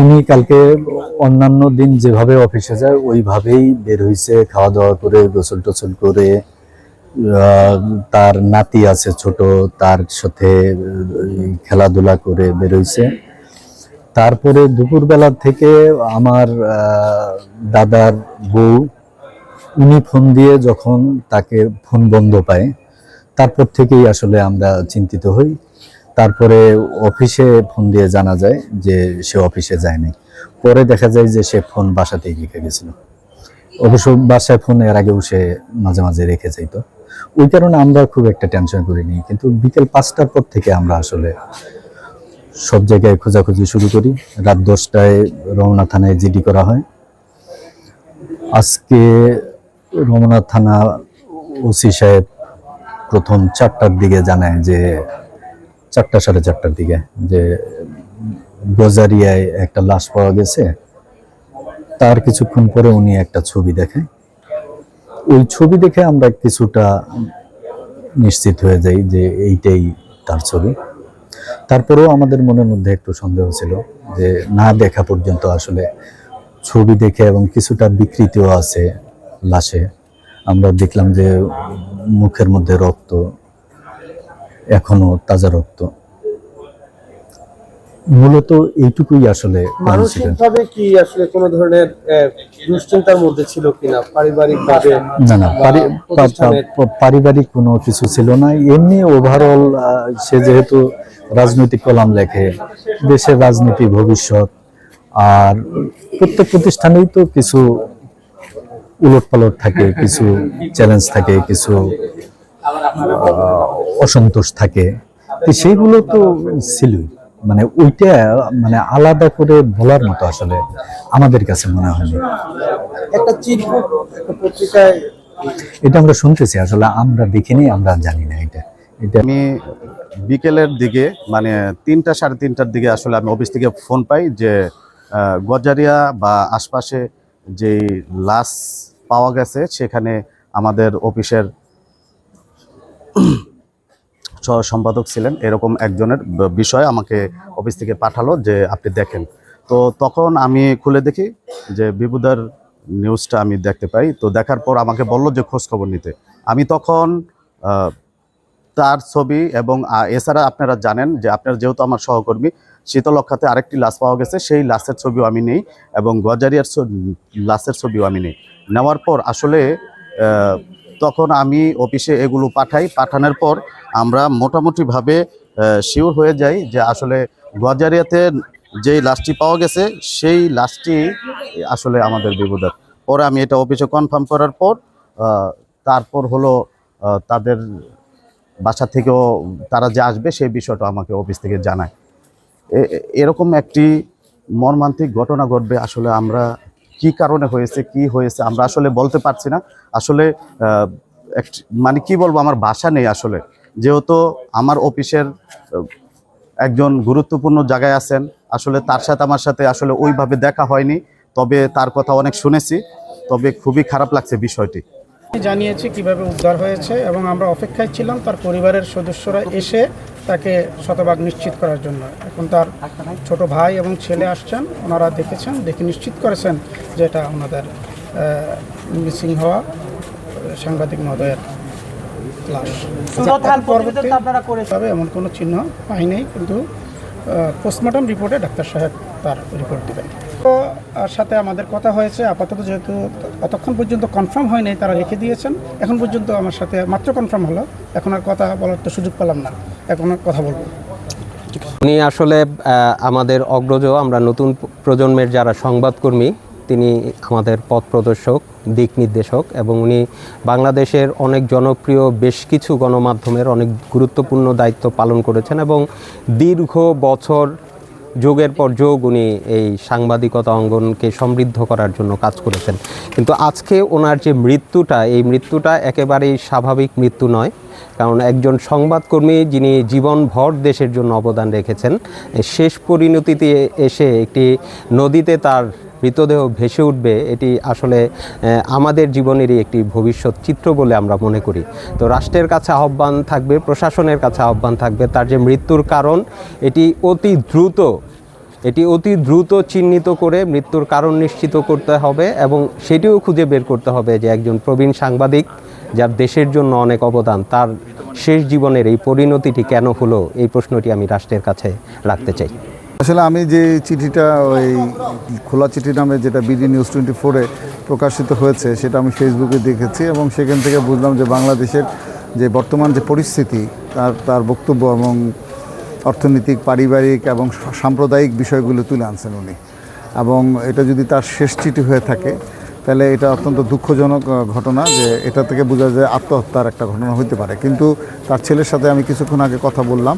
উনি কালকে অন্যান্য দিন যেভাবে অফিসে যায়, ওইভাবেই বের হইছে খাওয়া দাওয়া করে গোসল টোসল করে তার নাতি আছে ছোট, তার সাথে খেলাধুলা করে বের হইছে। তারপরে দুপুরবেলা থেকে আমার দাদার বউ, উনি ফোন দিয়ে যখন তাকে ফোন বন্ধ পায়, তারপর থেকেই আসলে আমরা চিন্তিত হই। তারপরে অফিসে ফোন দিয়ে জানা যায় যে সে অফিসে যায়নি। পরে দেখা যায় যে সে ফোন বাসাতেই রেখে গেছিল। অবশ্য বাসায় ফোন এর আগেও সে মাঝে মাঝে রেখে যাইতো। ওই কারণে আমরা খুব একটা টেনশন করিনি। কিন্তু বিকেল পাঁচটার পর থেকে আমরা আসলে সব জায়গায় খোঁজাখুঁজি শুরু করি। রাত দশটায় রমনা থানায় জিডি করা হয়। আজকে রমনা থানা ওসি সাহেব প্রথম চারটার দিকে জানায় যে চারটা সাড়ে চারটার দিকে, যে গজারিয়ায় একটা লাশ পাওয়া গেছে। তার কিছুক্ষণ পরে উনি একটা ছবি দেখে। ওই ছবি দেখে আমরা কিছুটা নিশ্চিত হয়ে যাই যে এইটাই তার ছবি। তারপরেও আমাদের মনের মধ্যে একটু সন্দেহ ছিল যে না দেখা পর্যন্ত আসলে ছবি দেখে এবং কিছুটা বিকৃতিও আছে লাশে। আমরা দেখলাম যে মুখের মধ্যে রক্ত এখনও তাজা রক্ত। মূলত এইটুকুই আসলে মানসিকভাবে কি আসলে কোনো ধরনের দুশ্চিন্তার মধ্যে ছিল কিনা? পারিবারিক ভাবে না না পারিবারিক কোনো কিছু ছিল না। এমনি ওভারঅল সে যেহেতু রাজনৈতিক কলাম লেখে দেশের রাজনীতি ভবিষ্যৎ আর প্রত্যেক প্রতিষ্ঠানেই তো কিছু উলট পালট থাকে কিছু চ্যালেঞ্জ থাকে কিছু অসন্তোষ থাকে। তো সেইগুলো তো ছিলই। মানে ওইটা মানে আলাদা করে বলার মতো আসলে আমাদের কাছে মনে হয়নি। একটা চিরকুট একটা পত্রিকায় এটা আমরা শুনতেছি আসলে আমরা দেখিনি আমরা জানি না এটা। এটা আমি বিকেলের দিকে মানে তিনটা সাড়ে তিনটার দিকে আসলে আমি অফিস থেকে ফোন পাই যে গজারিয়া বা আশপাশে যে লাশ পাওয়া গেছে সেখানে আমাদের অফিসের সহ সম্পাদক ছিলেন। এরকম একজনের বিষয় আমাকে অফিস থেকে পাঠালো যে আপনি দেখেন। তো তখন আমি খুলে দেখি যে বিবুদার নিউজটা আমি দেখতে পাই। তো দেখার পর আমাকে বলল যে খোঁজ খবর নিতে। আমি তখন তার ছবি এবং এছাড়া আপনারা জানেন যে আপনারা যেহেতু আমার সহকর্মী শীতলক্ষাতে আরেকটি লাশ পাওয়া গেছে, সেই লাশের ছবিও আমি নেই এবং গজারিয়ার লাশের ছবিও আমি নেই। নেওয়ার পর আসলে তখন আমি অফিসে এগুলো পাঠাই। পাঠানোর পর আমরা মোটামুটিভাবে শিওর হয়ে যাই যে আসলে গজারিয়াতে যেই লাশটি পাওয়া গেছে, সেই লাশটি আসলে আমাদের বিপদের পরে আমি এটা অফিসে কনফার্ম করার পর তারপর হলো তাদের বাসা থেকেও তারা যে আসবে সেই বিষয়টা আমাকে অফিস থেকে জানায়। এরকম একটি মর্মান্তিক ঘটনা ঘটবে আসলে আমরা কি কারণে হয়েছে, কি হয়েছে, আমরা আসলে বলতে পারছি না। আসলে মানে কি বলব, আমার ভাষা নেই আসলে। যেহেতু আমার অফিসের একজন গুরুত্বপূর্ণ জায়গায় আছেন, আসলে তার সাথে আমার সাথে আসলে ওইভাবে দেখা হয়নি। তবে তার কথা অনেক শুনেছি, তবে খুবই খারাপ লাগছে বিষয়টি। জানিয়েছি কীভাবে উদ্ধার হয়েছে এবং আমরা অপেক্ষায় ছিলাম, তার পরিবারের সদস্যরা এসে তাকে শতভাগ নিশ্চিত করার জন্য। এখন তার ছোট ভাই এবং ছেলে আসছেন ওনারা দেখেছেন দেখে নিশ্চিত করেছেন যে এটা ওনাদের মিসিং হওয়া সাংবাদিক মহোদয়ের তবে এমন কোনো চিহ্ন পাই নাই কিন্তু পোস্টমর্টম রিপোর্টে ডাক্তার সাহেব তার রিপোর্ট দেবেন। সাথে আমাদের কথা হয়েছে, আপাতত যেহেতু অতক্ষণ পর্যন্ত কনফার্ম হয়নি তারা রেখে দিয়েছেন। এখন পর্যন্ত আমার সাথে মাত্র কনফার্ম হলো। এখন আর কথা বলার তো সুযোগ পেলাম না। এখন কথা বলব। উনি আসলে আমাদের অগ্রজ, আমরা নতুন প্রজন্মের যারা সংবাদকর্মী, তিনি আমাদের পথ প্রদর্শক, দিক নির্দেশক, এবং উনি বাংলাদেশের অনেক জনপ্রিয়, বেশ কিছু গণমাধ্যমের অনেক গুরুত্বপূর্ণ দায়িত্ব পালন করেছেন এবং দীর্ঘ বছর যোগের পর যুগ উনি এই সাংবাদিকতা অঙ্গনকে সমৃদ্ধ করার জন্য কাজ করেছেন। কিন্তু আজকে ওনার যে মৃত্যুটা, এই মৃত্যুটা একেবারেই স্বাভাবিক মৃত্যু নয়। কারণ একজন সংবাদকর্মী যিনি জীবনভর দেশের জন্য অবদান রেখেছেন শেষ পরিণতিতে এসে একটি নদীতে তার মৃতদেহ ভেসে উঠবে, এটি আসলে আমাদের জীবনেরই একটি ভবিষ্যৎ চিত্র বলে আমরা মনে করি। তো রাষ্ট্রের কাছে আহ্বান থাকবে, প্রশাসনের কাছে আহ্বান থাকবে তার যে মৃত্যুর কারণ, এটি অতি দ্রুত, এটি অতি দ্রুত চিহ্নিত করে মৃত্যুর কারণ নিশ্চিত করতে হবে এবং সেটিও খুঁজে বের করতে হবে যে একজন প্রবীণ সাংবাদিক যার দেশের জন্য অনেক অবদান, তার শেষ জীবনের এই পরিণতিটি কেন হলো, এই প্রশ্নটি আমি রাষ্ট্রের কাছে রাখতে চাই। আসলে আমি যে চিঠিটা, ওই খোলা চিঠি নামে যেটা বিডি নিউজ টোয়েন্টি ফোরে প্রকাশিত হয়েছে, সেটা আমি ফেসবুকে দেখেছি এবং সেখান থেকে বুঝলাম যে বাংলাদেশের যে বর্তমান যে পরিস্থিতি, তার তার বক্তব্য এবং অর্থনৈতিক, পারিবারিক এবং সাম্প্রদায়িক বিষয়গুলো তুলে আনছেন উনি। এবং এটা যদি তার শেষ চিঠি হয়ে থাকে, তাহলে এটা অত্যন্ত দুঃখজনক ঘটনা যে এটা থেকে বোঝা যায় আত্মহত্যার একটা ঘটনা হতে পারে। কিন্তু তার ছেলের সাথে আমি কিছুক্ষণ আগে কথা বললাম।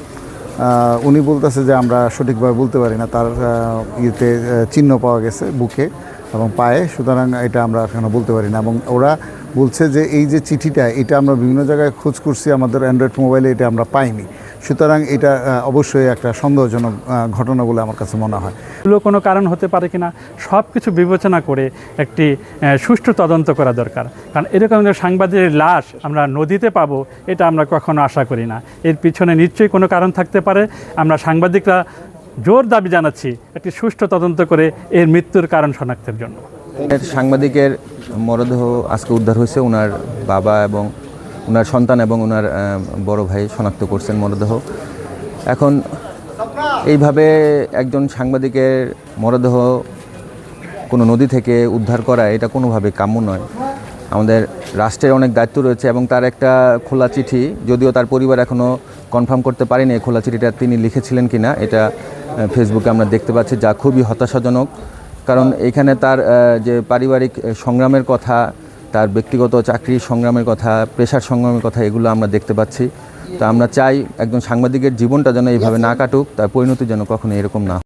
উনি বলতেছে যে আমরা সঠিকভাবে বলতে পারি না, তার ইয়েতে চিহ্ন পাওয়া গেছে বুকে এবং পায়ে, সুতরাং এটা আমরা এখনও বলতে পারি না এবং ওরা বলছে যে এই যে চিঠিটা, এটা আমরা বিভিন্ন জায়গায় খোঁজ করছি, আমাদের অ্যান্ড্রয়েড মোবাইলে এটা আমরা পাইনি। সুতরাং এটা অবশ্যই একটা সন্দেহজনক ঘটনা বলে আমার কাছে মনে হয়। এগুলো কোনো কারণ হতে পারে কিনা সব কিছু বিবেচনা করে একটি সুষ্ঠু তদন্ত করা দরকার। কারণ এরকম যে সাংবাদিকের লাশ আমরা নদীতে পাবো এটা আমরা কখনো আশা করি না। এর পিছনে নিশ্চয়ই কোনো কারণ থাকতে পারে। আমরা সাংবাদিকরা জোর দাবি জানাচ্ছি একটি সুষ্ঠু তদন্ত করে এর মৃত্যুর কারণ শনাক্তের জন্য। সাংবাদিকের মরদেহ আজকে উদ্ধার হয়েছে। ওনার বাবা এবং ওনার সন্তান এবং ওনার বড় ভাই শনাক্ত করছেন মরদেহ। এখন এইভাবে একজন সাংবাদিকের মরদেহ কোনো নদী থেকে উদ্ধার করা, এটা কোনোভাবে কাম্য নয়। আমাদের রাষ্ট্রের অনেক দায়িত্ব রয়েছে এবং তার একটা খোলা চিঠি, যদিও তার পরিবার এখনও কনফার্ম করতে পারেনি খোলা চিঠিটা তিনি লিখেছিলেন কিনা, এটা ফেসবুকে আমরা দেখতে পাচ্ছি যা খুবই হতাশাজনক। কারণ এখানে তার যে পারিবারিক সংগ্রামের কথা তার ব্যক্তিগত চাকরি সংগ্রামের কথা, পেশার সংগ্রামের কথা, এগুলো আমরা দেখতে পাচ্ছি তো আমরা চাই একজন সাংবাদিকের জীবনটা যেন এইভাবে না কাটুক, তার পরিণতি যেন কখনো এরকম না।